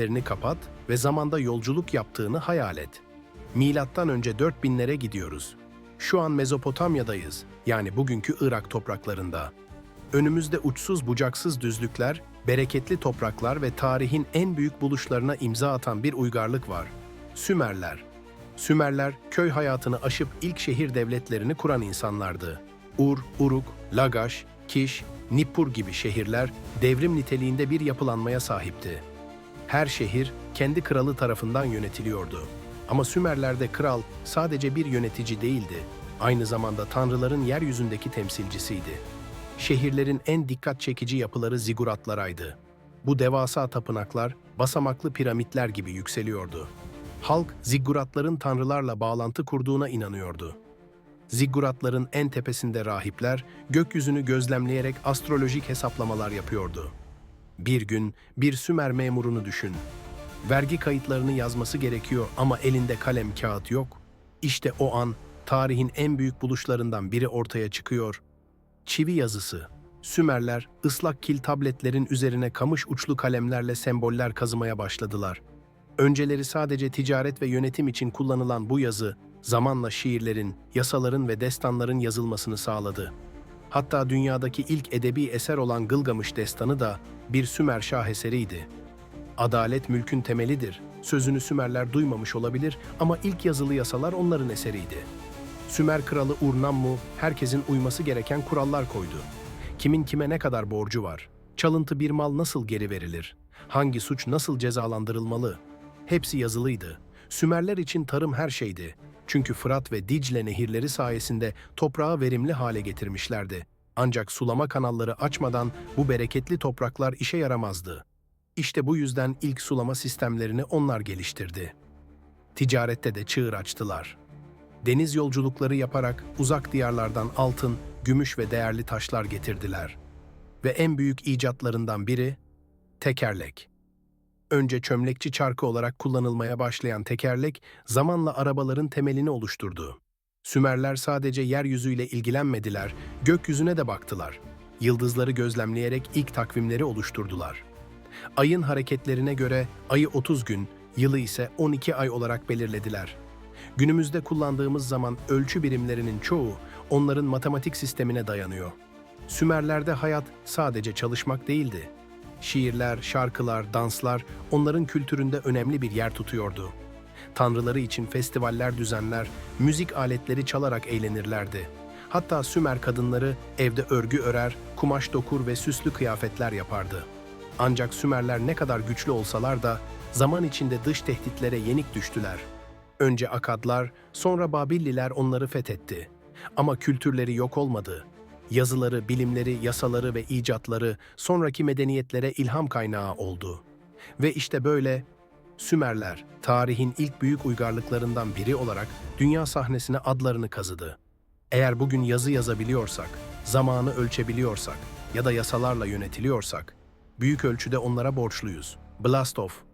gözlerini kapat ve zamanda yolculuk yaptığını hayal et. Milattan önce 4000'lere gidiyoruz. Şu an Mezopotamya'dayız, yani bugünkü Irak topraklarında. Önümüzde uçsuz bucaksız düzlükler, bereketli topraklar ve tarihin en büyük buluşlarına imza atan bir uygarlık var. Sümerler. Sümerler, köy hayatını aşıp ilk şehir devletlerini kuran insanlardı. Ur, Uruk, Lagaş, Kiş, Nippur gibi şehirler devrim niteliğinde bir yapılanmaya sahipti. Her şehir kendi kralı tarafından yönetiliyordu. Ama Sümerler'de kral sadece bir yönetici değildi, aynı zamanda tanrıların yeryüzündeki temsilcisiydi. Şehirlerin en dikkat çekici yapıları ziguratlaraydı. Bu devasa tapınaklar basamaklı piramitler gibi yükseliyordu. Halk zigguratların tanrılarla bağlantı kurduğuna inanıyordu. Zigguratların en tepesinde rahipler gökyüzünü gözlemleyerek astrolojik hesaplamalar yapıyordu. Bir gün bir Sümer memurunu düşün. Vergi kayıtlarını yazması gerekiyor ama elinde kalem kağıt yok. İşte o an tarihin en büyük buluşlarından biri ortaya çıkıyor. Çivi yazısı. Sümerler ıslak kil tabletlerin üzerine kamış uçlu kalemlerle semboller kazımaya başladılar. Önceleri sadece ticaret ve yönetim için kullanılan bu yazı, zamanla şiirlerin, yasaların ve destanların yazılmasını sağladı. Hatta dünyadaki ilk edebi eser olan Gılgamış destanı da bir Sümer şaheseriydi. Adalet mülkün temelidir. Sözünü Sümerler duymamış olabilir ama ilk yazılı yasalar onların eseriydi. Sümer kralı Urnammu herkesin uyması gereken kurallar koydu. Kimin kime ne kadar borcu var? Çalıntı bir mal nasıl geri verilir? Hangi suç nasıl cezalandırılmalı? Hepsi yazılıydı. Sümerler için tarım her şeydi. Çünkü Fırat ve Dicle nehirleri sayesinde toprağı verimli hale getirmişlerdi. Ancak sulama kanalları açmadan bu bereketli topraklar işe yaramazdı. İşte bu yüzden ilk sulama sistemlerini onlar geliştirdi. Ticarette de çığır açtılar. Deniz yolculukları yaparak uzak diyarlardan altın, gümüş ve değerli taşlar getirdiler. Ve en büyük icatlarından biri tekerlek. Önce çömlekçi çarkı olarak kullanılmaya başlayan tekerlek, zamanla arabaların temelini oluşturdu. Sümerler sadece yeryüzüyle ilgilenmediler, gökyüzüne de baktılar. Yıldızları gözlemleyerek ilk takvimleri oluşturdular. Ayın hareketlerine göre ayı 30 gün, yılı ise 12 ay olarak belirlediler. Günümüzde kullandığımız zaman ölçü birimlerinin çoğu onların matematik sistemine dayanıyor. Sümerlerde hayat sadece çalışmak değildi. Şiirler, şarkılar, danslar onların kültüründe önemli bir yer tutuyordu. Tanrıları için festivaller düzenler, müzik aletleri çalarak eğlenirlerdi. Hatta Sümer kadınları evde örgü örer, kumaş dokur ve süslü kıyafetler yapardı. Ancak Sümerler ne kadar güçlü olsalar da zaman içinde dış tehditlere yenik düştüler. Önce Akadlar, sonra Babilliler onları fethetti. Ama kültürleri yok olmadı. Yazıları, bilimleri, yasaları ve icatları sonraki medeniyetlere ilham kaynağı oldu. Ve işte böyle Sümerler, tarihin ilk büyük uygarlıklarından biri olarak dünya sahnesine adlarını kazıdı. Eğer bugün yazı yazabiliyorsak, zamanı ölçebiliyorsak ya da yasalarla yönetiliyorsak, büyük ölçüde onlara borçluyuz. Blast off.